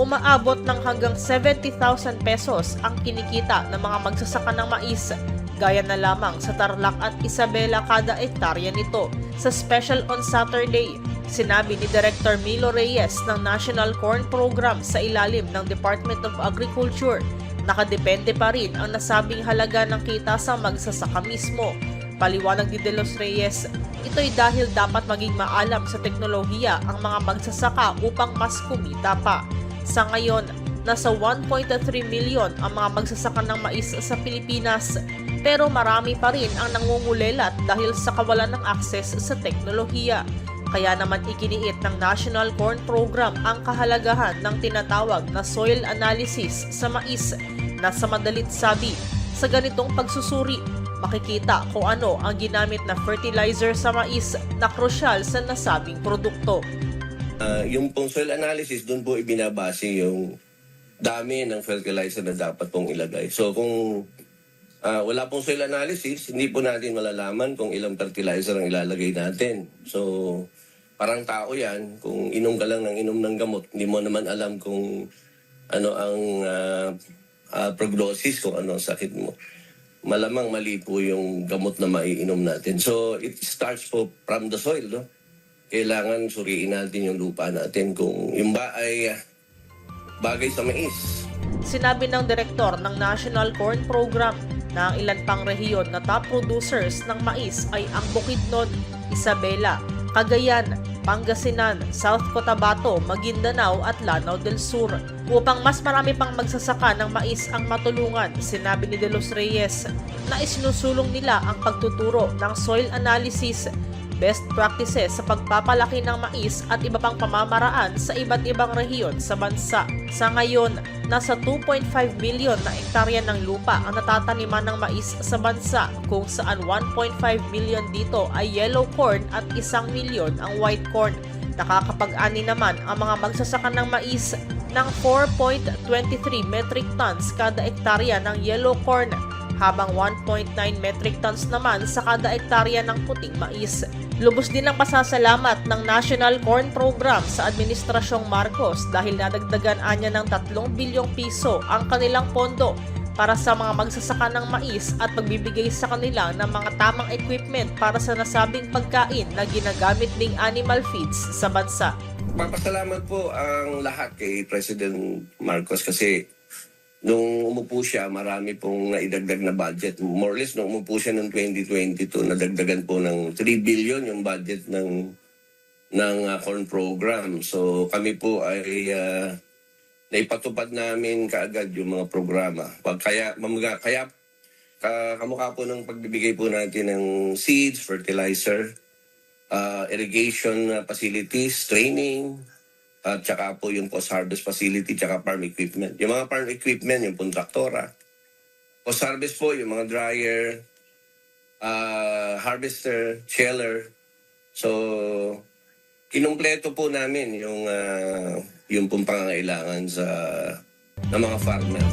umaabot ng hanggang 70,000 pesos ang kinikita ng mga magsasaka ng mais gaya na lamang sa Tarlac at Isabela kada ektarya nito. Sa special on Saturday, sinabi ni Director Milo Reyes ng National Corn Program sa ilalim ng Department of Agriculture, nakadepende pa rin ang nasabing halaga ng kita sa magsasaka mismo. Paliwanag ni De Los Reyes, ito'y dahil dapat maging maalam sa teknolohiya ang mga magsasaka upang mas kumita pa. Sa ngayon, nasa 1.3 milyon ang mga magsasaka ng mais sa Pilipinas pero marami pa rin ang nangungulelat dahil sa kawalan ng akses sa teknolohiya. Kaya naman ikiniit ng National Corn Program ang kahalagahan ng tinatawag na soil analysis sa mais na sa madalit sabi, sa ganitong pagsusuri, makikita kung ano ang ginamit na fertilizer sa mais na krusyal sa nasabing produkto. Ah, yung pong soil analysis, doon po ibinabase yung dami ng fertilizer na dapat pong ilagay. So kung ah, wala pong soil analysis, hindi po natin malalaman kung ilang fertilizer ang ilalagay natin. So parang tao yan, kung inom ka lang ng inom ng gamot, hindi mo naman alam kung ano ang ah, ah, prognosis, kung ano ang sakit mo. Malamang mali po yung gamot na maiinom natin. So it starts po from the soil, no? Kailangan suriin natin yung lupa natin kung yung ba ay ah, bagay sa mais. Sinabi ng direktor ng National Corn Program na ang ilan pang rehiyon na top producers ng mais ay ang Bukidnon, Isabela, Cagayan, Pangasinan, South Cotabato, Maguindanao at Lanao del Sur. Upang mas marami pang magsasaka ng mais ang matulungan, sinabi ni De Los Reyes na isinusulong nila ang pagtuturo ng soil analysis best practices sa pagpapalaki ng mais at iba pang pamamaraan sa iba't ibang rehiyon sa bansa. Sa ngayon, nasa 2.5 milyon na ektarya ng lupa ang natataniman ng mais sa bansa kung saan 1.5 milyon dito ay yellow corn at isang milyon ang white corn. Nakakapag-ani naman ang mga magsasaka ng mais ng 4.23 metric tons kada ektarya ng yellow corn habang 1.9 metric tons naman sa kada ektarya ng puting mais. Lubos din ang pasasalamat ng National Corn Program sa Administrasyong Marcos dahil nadagdagan anya ng 3 bilyong piso ang kanilang pondo para sa mga magsasaka ng mais at pagbibigay sa kanila ng mga tamang equipment para sa nasabing pagkain na ginagamit ding animal feeds sa bansa. Papasalamat po ang lahat kay President Marcos kasi nung umupo siya, marami pong naidagdag na budget. More or less, nung umupo siya noong 2022, nadagdagan po ng 3 billion yung budget ng ng uh, corn program. So kami po ay uh, naipatupad namin kaagad yung mga programa. Pag kaya, mamaga, kaya ka, kamukha po ng pagbibigay po natin ng seeds, fertilizer, uh, irrigation uh, facilities, training, at saka po yung post-harvest facility, tsaka farm equipment. Yung mga farm equipment, yung pong traktora. Post-harvest po, yung mga dryer, uh, harvester, sheller. So, kinumpleto po namin yung, uh, yung pong pangangailangan sa ng mga farmer.